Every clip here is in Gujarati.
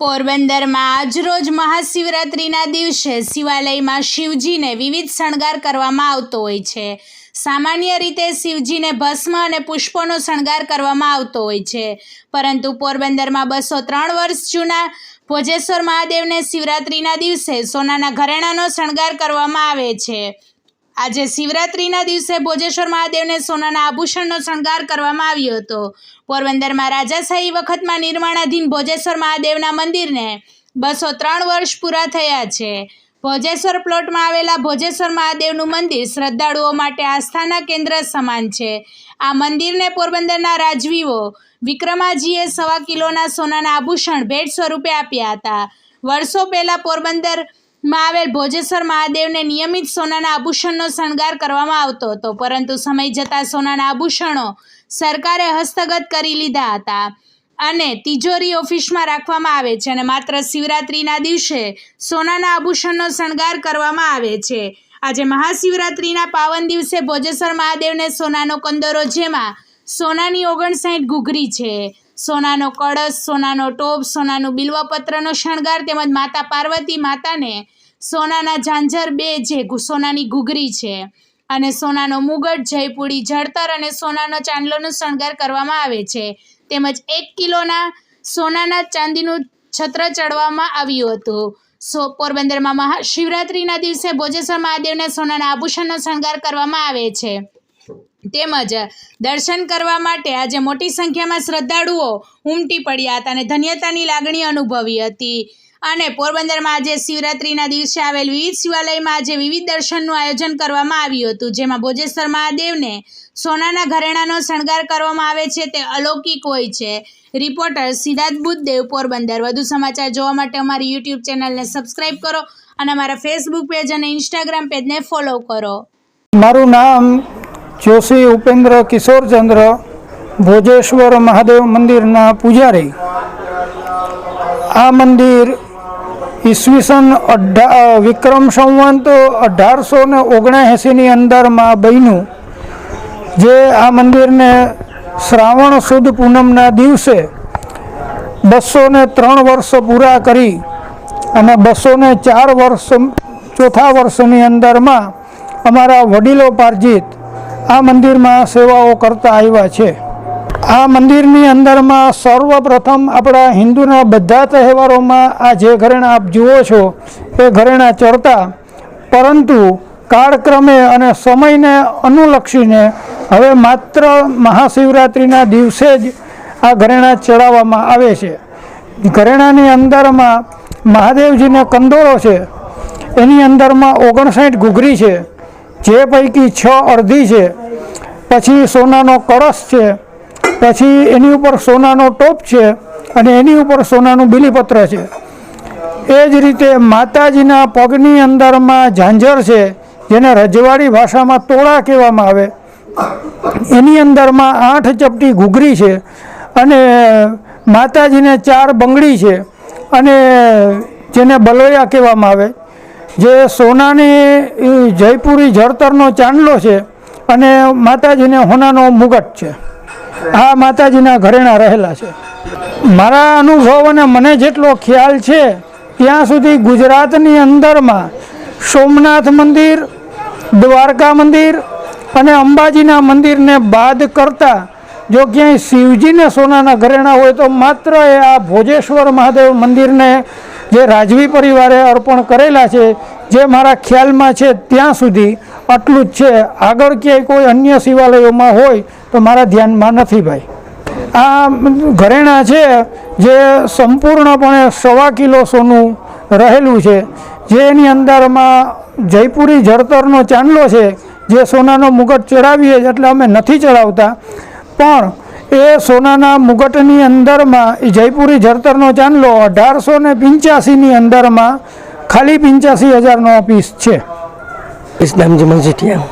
પોરબંદરમાં આજરોજ મહાશિવરાત્રિના દિવસે શિવાલયમાં શિવજીને વિવિધ શણગાર કરવામાં આવતો હોય છે. સામાન્ય રીતે શિવજીને ભસ્મ અને પુષ્પોનો શણગાર કરવામાં આવતો હોય છે. પરંતુ પોરબંદરમાં બસો ત્રણ વર્ષ જૂના ભોજેશ્વર મહાદેવને શિવરાત્રિના દિવસે સોનાના ઘરેણાંનો શણગાર કરવામાં આવે છે. આજે શિવરાત્રિના દિવસે ભોજેશ્વર મહાદેવને સોનાના આભૂષણનો શણગાર કરવામાં આવ્યો હતો. પોરબંદરમાં રાજાશાહી વખતમાં નિર્માણાધીન ભોજેશ્વર મહાદેવના મંદિરને બસો ત્રણ વર્ષ પૂરા થયા છે. ભોજેશ્વર પ્લોટમાં આવેલા ભોજેશ્વર મહાદેવનું મંદિર શ્રદ્ધાળુઓ માટે આસ્થાના કેન્દ્ર સમાન છે. આ મંદિરને પોરબંદરના રાજવીઓ વિક્રમાજીએ સવા કિલોના સોનાના આભૂષણ ભેટ સ્વરૂપે આપ્યા હતા. વર્ષો પહેલાં પોરબંદરમાં આવેલ ભોજેશ્વર મહાદેવને નિયમિત સોનાના આભૂષણનો શણગાર કરવામાં આવતો હતો, પરંતુ સમય જતાં સોનાના આભૂષણો સરકારે હસ્તગત કરી લીધા હતા અને તિજોરી ઓફિસમાં રાખવામાં આવે છે અને માત્ર શિવરાત્રિના દિવસે સોનાના આભૂષણનો શણગાર કરવામાં આવે છે. આજે મહાશિવરાત્રિના પાવન દિવસે ભોજેશ્વર મહાદેવને સોનાનો કંદોરો જેમાં સોનાની ઓગણસાઠ ઘૂઘરી છે. સોનાનો કળશ, સોનાનો ટોપ, સોનાનું બિલ્વપત્રનો શણગાર તેમજ માતા પાર્વતી માતાને સોનાના ઝાંઝર બે જે સોનાની ઘૂઘરી છે અને સોનાનો મુગટ જયપુરી જળતર અને સોનાનો ચાંદલોનો શણગાર કરવામાં આવે છે. તેમજ એક કિલોના સોનાના ચાંદીનું છત્ર ચડવામાં આવ્યું હતું. સો પોરબંદરમાં મહાશિવરાત્રિના દિવસે ભોજેશ્વર મહાદેવને સોનાના આભૂષણનો શણગાર કરવામાં આવે છે. તેમજ દર્શન કરવા માટે આજે મોટી સંખ્યામાં શ્રદ્ધાળુઓ ઉમટી પડ્યા હતા અને ધન્યતાની લાગણી અનુભવી હતી. અને પોરબંદરમાં આજે શિવરાત્રિના દિવસે આવેલ વિવિધ શિવાલયમાં આજે વિવિધ દર્શનનું આયોજન કરવામાં આવ્યું હતું, જેમાં ભોજેશ્વર મહાદેવને સોનાના ઘરેણાંનો શણગાર કરવામાં આવે છે, તે અલૌકિક હોય છે. રિપોર્ટર સિદ્ધાર્થ બુદ્ધદેવ, પોરબંદર. વધુ સમાચાર જોવા માટે અમારી યુટ્યુબ ચેનલને સબસ્ક્રાઇબ કરો અને અમારા ફેસબુક પેજ અને ઇન્સ્ટાગ્રામ પેજને ફોલો કરો. મારું નામ જોશી ઉપેન્દ્ર કિશોરચંદ્ર, ભોજેશ્વર મહાદેવ મંદિરના પૂજારી. આ મંદિર ઈસવીસન અઢા વિક્રમ સંવંત અઢારસો ને ઓગણએંસીની અંદરમાં બન્યું, જે આ મંદિરને શ્રાવણ સુદ પૂનમના દિવસે બસો ને ત્રણ વર્ષ પૂરા કરી અને બસો ને ચાર વર્ષ, ચોથા વર્ષની અંદરમાં અમારા વડીલો પાર્જિત આ મંદિરમાં સેવાઓ કરતા આવ્યા છે. આ મંદિરની અંદરમાં સર્વપ્રથમ આપણા હિન્દુના બધા તહેવારોમાં આ જે ઘરેણા આપ જુઓ છો, એ ઘરેણા ચડતા. પરંતુ કાળક્રમે અને સમયને અનુલક્ષીને હવે માત્ર મહાશિવરાત્રિના દિવસે જ આ ઘરેણા ચડાવવામાં આવે છે. ઘરેણાની અંદરમાં મહાદેવજીનો કંદોરો છે, એની અંદરમાં ઓગણસાઠ ઘૂઘરી છે, જે પૈકી છ અડધી છે. પછી સોનાનો કળશ છે પછી એની ઉપર સોનાનો ટોપ છે અને એની ઉપર સોનાનું બિલીપત્ર છે. એ જ રીતે માતાજીના પગની અંદરમાં ઝાંઝર છે, જેને રજવાડી ભાષામાં તોળા કહેવામાં આવે. એની અંદરમાં આઠ ચપટી ઘૂઘરી છે અને માતાજીને ચાર બંગડી છે અને જેને બલોયા કહેવામાં આવે. જે સોનાની જયપુરી જળતરનો ચાંદલો છે અને માતાજીને હોનાનો મુગટ છે. આ માતાજીના ઘરેણા રહેલા છે. મારા અનુભવ અને મને જેટલો ખ્યાલ છે, ત્યાં સુધી ગુજરાતની અંદરમાં સોમનાથ મંદિર, દ્વારકા મંદિર અને અંબાજીના મંદિરને બાદ કરતાં જો ક્યાંય શિવજીને સોનાના ઘરેણા હોય તો માત્ર એ આ ભોજેશ્વર મહાદેવ મંદિરને જે રાજવી પરિવારે અર્પણ કરેલા છે, જે મારા ખ્યાલમાં છે, ત્યાં સુધી આટલું જ છે. આગળ ક્યાંય કોઈ અન્ય શિવાલયોમાં હોય તો મારા ધ્યાનમાં નથી ભાઈ. આ ઘરેણાં છે જે સંપૂર્ણપણે સવા કિલો સોનું રહેલું છે. જે એની અંદરમાં જયપુરી જળતરનો ચાંદલો છે જે સોનાનો મુગટ ચડાવીએ એટલે અમે નથી ચડાવતા. પણ એ સોનાના મુગટની અંદરમાં, એ જયપુરી જળતરનો ચાંદલો અઢારસો ને પંચ્યાસીની અંદરમાં ખાલી પંચ્યાસી હજારનો પીસ છે. ઇસ્લામજી મજીઠિયા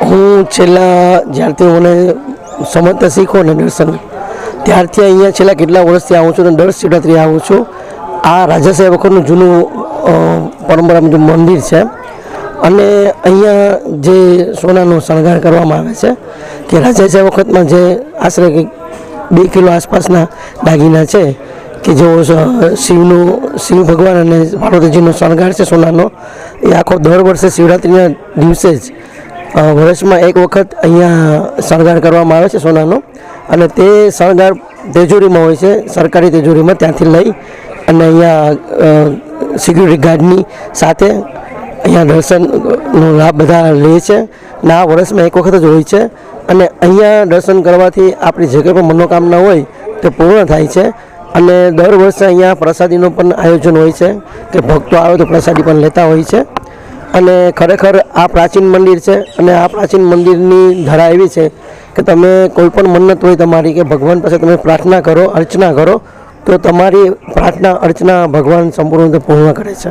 હું છેલ્લા જ્યારથી મને સમજતા શીખો ને દર્શન ત્યારથી અહીંયા છેલ્લા કેટલા વર્ષથી આવું છું અને દર શિવરાત્રી આવું છું આ રાજાશાહી વખતનું જૂનું પરંપરા મંદિર છે અને અહીંયા જે સોનાનો શણગાર કરવામાં આવે છે કે રાજાશાહી વખતમાં જે આશરે બે કિલો આસપાસના દાગીના છે કે જેઓ શિવનું, શિવ ભગવાન અને પાર્વતીજીનો શણગાર છે સોનાનો, એ આખો દર વર્ષે શિવરાત્રિના દિવસે જ વર્ષમાં એક વખત અહીંયા શણગાર કરવામાં આવે છે સોનાનો. અને તે શણગાર તેજોરીમાં હોય છે, સરકારી તેજોરીમાં ત્યાંથી લઈ અને અહીંયા સિક્યુરિટી ગાર્ડની સાથે અહીંયા દર્શનનો લાભ બધા લે છે. અને આ વર્ષમાં એક વખત જ હોય છે. અને અહીંયા દર્શન કરવાથી આપણી જે કંઈ પણ મનોકામના હોય તે પૂર્ણ થાય છે. અને દર વર્ષે અહીંયા પ્રસાદીનું પણ આયોજન હોય છે કે ભક્તો આવે તો પ્રસાદી પણ લેતા હોય છે. અને ખરેખર આ પ્રાચીન મંદિર છે અને આ પ્રાચીન મંદિરની ધરા એવી છે કે તમે કોઈ પણ મન્નત હોય તમારી કે ભગવાન પાસે તમે પ્રાર્થના કરો, અર્ચના કરો, તો તમારી પ્રાર્થના, અર્ચના ભગવાન સંપૂર્ણ પૂર્ણ કરે છે.